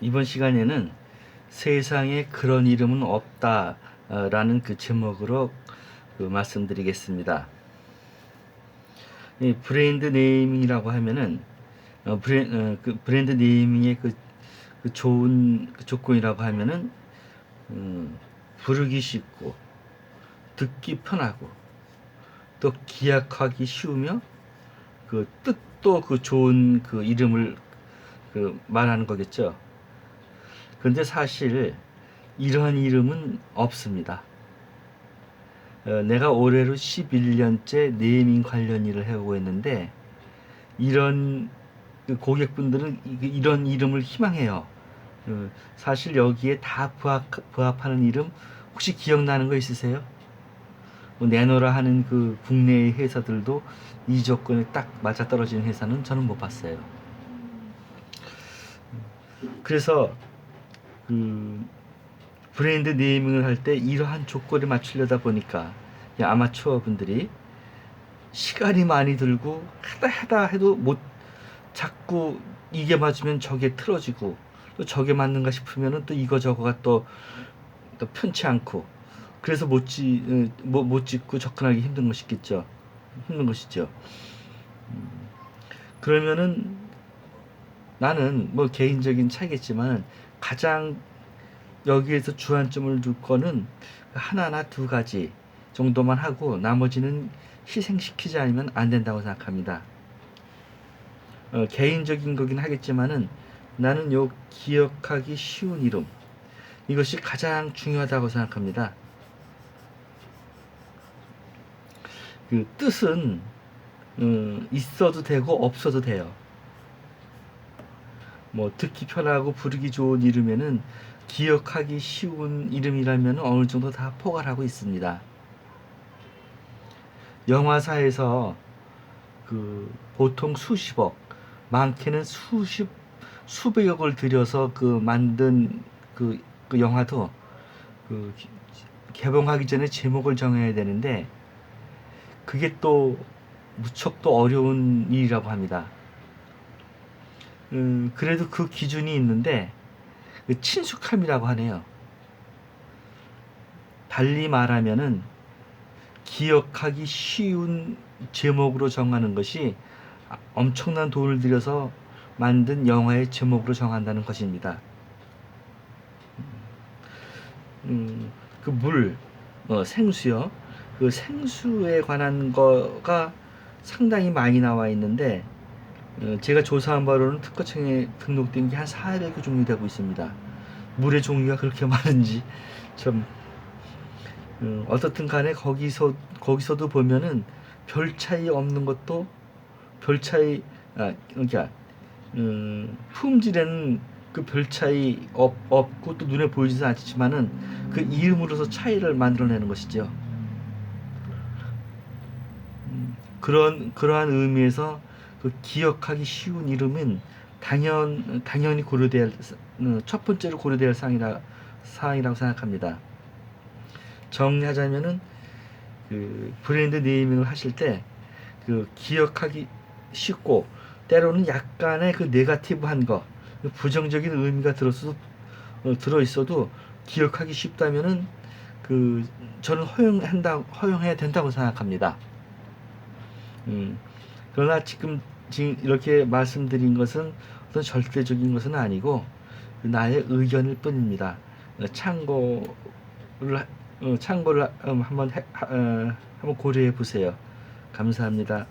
이번 시간에는 세상에 그런 이름은 없다라는 그 제목으로 그 말씀드리겠습니다. 이 브랜드 네이밍이라고 하면은 어, 브랜, 어, 그 브랜드 네이밍의 그, 그 좋은 그 조건이라고 하면은 음, 부르기 쉽고 듣기 편하고 또 기약하기 쉬우며 그 뜻도 그 좋은 그 이름을 그 말하는 거겠죠. 그런데 사실 이러한 이름은 없습니다. 어, 내가 올해로 11년째 네이밍 관련 일을 해오고 있는데 이런 그 고객분들은 이- 그 이런 이름을 희망해요. 어, 사실 여기에 다 부합, 부합 하는 이름 혹시 기억나는 거 있으세요? 뭐 내노라 하는 그 국내의 회사들도 이 조건에 딱 맞아 떨어지는 회사는 저는 못 봤어요. 그래서 그 브랜드 네이밍을 할 때 이러한 조건에 맞추려다 보니까 이 아마추어 분들이 시간이 많이 들고 하다 하다 해도 못 자꾸 이게 맞으면 저게 틀어지고 또 저게 맞는가 싶으면은 또 이거 저거가 또, 또 편치 않고 그래서 못, 지, 어, 못, 못 짓고 접근하기 힘든 것이겠죠. 힘든 것이죠. 음, 그러면은 나는 뭐 개인적인 차이겠지만 가장 여기에서 주안점을 둘 거는 하나나 두 가지 정도만 하고 나머지는 희생시키지 않으면 안 된다고 생각합니다. 어, 개인적인 거긴 하겠지만은 나는 요 기억하기 쉬운 이름 이것이 가장 중요하다고 생각합니다. 그 뜻은 음, 있어도 되고 없어도 돼요. 뭐 듣기 편하고 부르기 좋은 이름에는 기억하기 쉬운 이름이라면 어느 정도 다 포괄하고 있습니다. 영화사에서 그 보통 수십억, 많게는 수십 수백억을 들여서 그 만든 그, 그 영화도 그 기- 개봉하기 전에 제목을 정해야 되는데 그게 또 무척 또 어려운 일이라고 합니다. 음, 그래도 그 기준이 있는데 그 친숙함이라고 하네요. 달리 말하면은 기억하기 쉬운 제목으로 정하는 것이 엄청난 돈을 들여서 만든 영화의 제목으로 정한다는 것입니다. 음, 그 물, 어, 생수요. 그 생수에 관한 거가 상당히 많이 나와 있는데 어, 제가 조사한 바로는 특허청에 등록된 게 한 400여 종류 되고 있습니다. 물의 종류가 그렇게 많은지 참 어, 어떻든 간에 거기서 거기서도 보면은 별 차이 없는 것도 별 차이 아 그러니까 음, 품질에는 그 별 차이 없, 없고 또 눈에 보이지도 않지만은 그 이름으로서 차이를 만들어내는 것이죠. 음, 그런 그러한 의미에서 그 기억하기 쉬운 이름은 당연 당연히 할, 어, 첫 번째로 할 사항이라 사항이라고 생각합니다. 정리하자면은 그 브랜드 네이밍을 하실 때 그 기억하기 쉽고 때로는 약간의 그 네가티브한 거그 부정적인 의미가 들어서 어, 들어 있어도 기억하기 쉽다면은 그 저는 허용한다 허용해야 된다고 생각합니다. 음, 그러나 지금 지금 이렇게 말씀드린 것은 어떤 절대적인 것은 아니고 나의 의견일 뿐입니다. 어, 참고를 하- 어, 참고를 하- 음, 한번 해, 하- 어, 한번 고려해 보세요. 감사합니다.